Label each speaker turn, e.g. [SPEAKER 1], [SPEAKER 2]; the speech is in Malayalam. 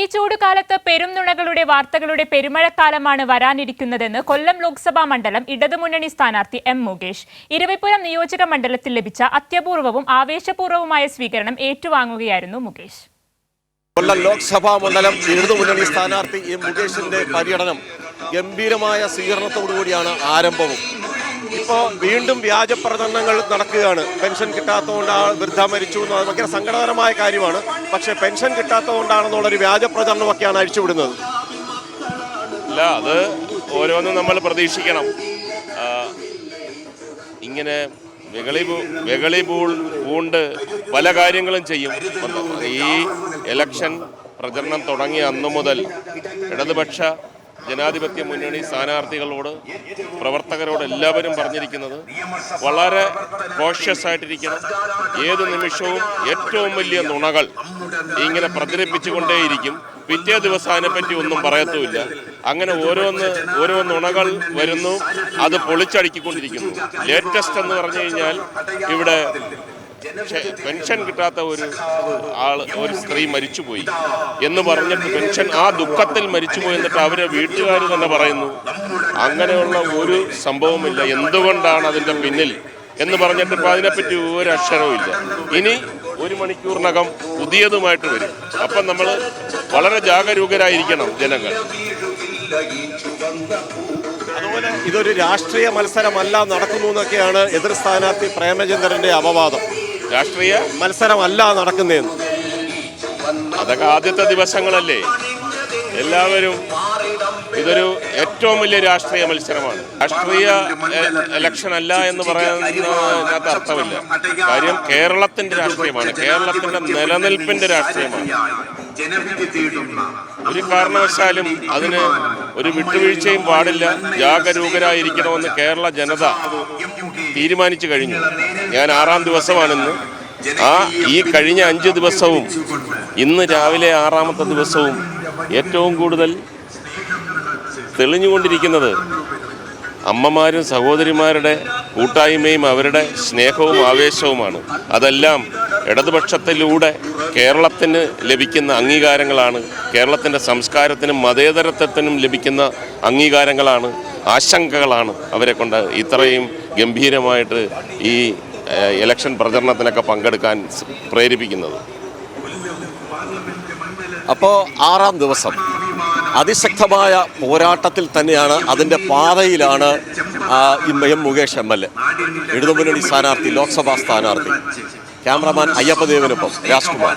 [SPEAKER 1] ഈ ചൂടുകാലത്ത് പെരുംനുണകളുടെ വാർത്തകളുടെ പെരുമഴക്കാലമാണ് വരാനിരിക്കുന്നതെന്ന് കൊല്ലം ലോക്സഭാ മണ്ഡലം ഇടതുമുന്നണി സ്ഥാനാർത്ഥി എം മുകേഷ്. ഇരവിപുരം നിയോജക മണ്ഡലത്തിൽ ലഭിച്ച അത്യപൂർവവും ആവേശപൂർവവുമായ സ്വീകരണം ഏറ്റുവാങ്ങുകയായിരുന്നു മുകേഷ്.
[SPEAKER 2] കൊല്ലം ലോക്സഭാ മണ്ഡലം ഇടതുമുന്നണി സ്ഥാനാർത്ഥി എം മുകേഷിന്റെ പര്യടനം ഗംഭീരമായ സ്വീകരണത്തോടുകൂടിയാണ് ആരംഭവും. ഇപ്പോൾ വീണ്ടും വ്യാജ പ്രചരണങ്ങൾ നടക്കുകയാണ്. പെൻഷൻ കിട്ടാത്തതുകൊണ്ട് ആ വൃദ്ധ മരിച്ചു എന്ന് ഭയങ്കര സങ്കടകരമായ കാര്യമാണ്. പക്ഷേ പെൻഷൻ കിട്ടാത്തതുകൊണ്ടാണെന്നുള്ളൊരു വ്യാജ പ്രചരണമൊക്കെയാണ് അഴിച്ചുവിടുന്നത്.
[SPEAKER 3] അല്ല അത് ഓരോന്നും നമ്മൾ പ്രതീക്ഷിക്കണം. ഇങ്ങനെ വെകളി വെകളി പൂണ്ട് പല കാര്യങ്ങളും ചെയ്യും. ഈ ഇലക്ഷൻ പ്രചരണം തുടങ്ങിയ അന്നു മുതൽ ഇടതുപക്ഷ ജനാധിപത്യ മുന്നണി സ്ഥാനാർത്ഥികളോട് പ്രവർത്തകരോട് എല്ലാവരും പറഞ്ഞിരിക്കുന്നത് വളരെ കോഷ്യസ് ആയിട്ടിരിക്കണം. ഏത് നിമിഷവും ഏറ്റവും വലിയ നുണകൾ ഇങ്ങനെ പ്രചരിപ്പിച്ചുകൊണ്ടേയിരിക്കും. പിറ്റേ ദിവസം അതിനെപ്പറ്റി ഒന്നും പറയത്തുമില്ല. അങ്ങനെ ഓരോന്ന് ഓരോ നുണകൾ വരുന്നു. അത് പൊളിച്ചടുക്കിക്കൊണ്ടിരിക്കുന്നു. ലേറ്റസ്റ്റ് എന്ന് പറഞ്ഞു കഴിഞ്ഞാൽ ഇവിടെ പെൻഷൻ കിട്ടാത്ത ഒരു ആൾ ഒരു സ്ത്രീ മരിച്ചുപോയി. എന്ന് പറഞ്ഞിട്ട് പെൻഷൻ ആ ദുഃഖത്തിൽ മരിച്ചുപോയി എന്നിട്ട് അവരെ വീട്ടുകാർ തന്നെ പറയുന്നു അങ്ങനെയുള്ള ഒരു സംഭവമില്ല. എന്തുകൊണ്ടാണ് അതിന്റെ പിന്നിൽ? എന്ന് പറഞ്ഞിട്ട് ഇപ്പം അതിനെപ്പറ്റി ഒരു അക്ഷരവും ഇല്ല. ഇനി ഒരു മണിക്കൂറിനകം പുതിയതുമായിട്ട് വരും. അപ്പം നമ്മൾ വളരെ ജാഗരൂകരായിരിക്കണം ജനങ്ങൾ.
[SPEAKER 2] അതുപോലെ ഇതൊരു രാഷ്ട്രീയ മത്സരമല്ല നടക്കുന്നു എന്നൊക്കെയാണ് എതിർ സ്ഥാനാർത്ഥി പ്രേമചന്ദ്രന്റെ അപവാദം.
[SPEAKER 3] രാഷ്ട്രീയ
[SPEAKER 2] മത്സരമല്ല നടക്കുന്നതെന്ന്.
[SPEAKER 3] അതൊക്കെ ആദ്യത്തെ ദിവസങ്ങളല്ലേ. എല്ലാവരും ഇതൊരു ഏറ്റവും വലിയ രാഷ്ട്രീയ മത്സരമാണ്. രാഷ്ട്രീയ ഇലക്ഷൻ അല്ല എന്ന് പറയുന്നതിനകത്ത് അർത്ഥമില്ല. കാര്യം കേരളത്തിന്റെ രാഷ്ട്രീയമാണ്. കേരളത്തിന്റെ നിലനിൽപ്പിന്റെ രാഷ്ട്രീയമാണ്. ഒരു കാരണവശാലും അതിന് ഒരു വിട്ടുവീഴ്ചയും പാടില്ല. ജാഗരൂകരായിരിക്കണമെന്ന് കേരള ജനത തീരുമാനിച്ചു കഴിഞ്ഞു. ഞാൻ ആറാം ദിവസമാണെന്ന്. ആ ഈ കഴിഞ്ഞ അഞ്ച് ദിവസവും ഇന്ന് രാവിലെ ആറാമത്തെ ദിവസവും ഏറ്റവും കൂടുതൽ തെളിഞ്ഞുകൊണ്ടിരിക്കുന്നത് അമ്മമാരും സഹോദരിമാരുടെ കൂട്ടായ്മയും അവരുടെ സ്നേഹവും ആവേശവുമാണ്. അതെല്ലാം ഇടതുപക്ഷത്തിലൂടെ കേരളത്തിന് ലഭിക്കുന്ന അംഗീകാരങ്ങളാണ് കേരളത്തിന്റെ സംസ്കാരത്തിനും മതേതരത്വത്തിനും ലഭിക്കുന്ന അംഗീകാരങ്ങളാണ് ആശങ്കകളാണ് അവരെ കൊണ്ട് ഇത്രയും ഗംഭീരമായിട്ട് ഈ ഇലക്ഷൻ പ്രചരണത്തിനൊക്കെ പങ്കെടുക്കാൻ പ്രേരിപ്പിക്കുന്നത്.
[SPEAKER 2] അപ്പോൾ ആറാം ദിവസം അതിശക്തമായ പോരാട്ടത്തിൽ തന്നെയാണ് അതിന്റെ പാതയിലാണ് M Mukesh M L A. ഇടതുമുന്നണി സ്ഥാനാർത്ഥി ലോക്സഭാ സ്ഥാനാർത്ഥി. ക്യാമറമാൻ അയ്യപ്പദേവനൊപ്പം രാജ്കുമാർ.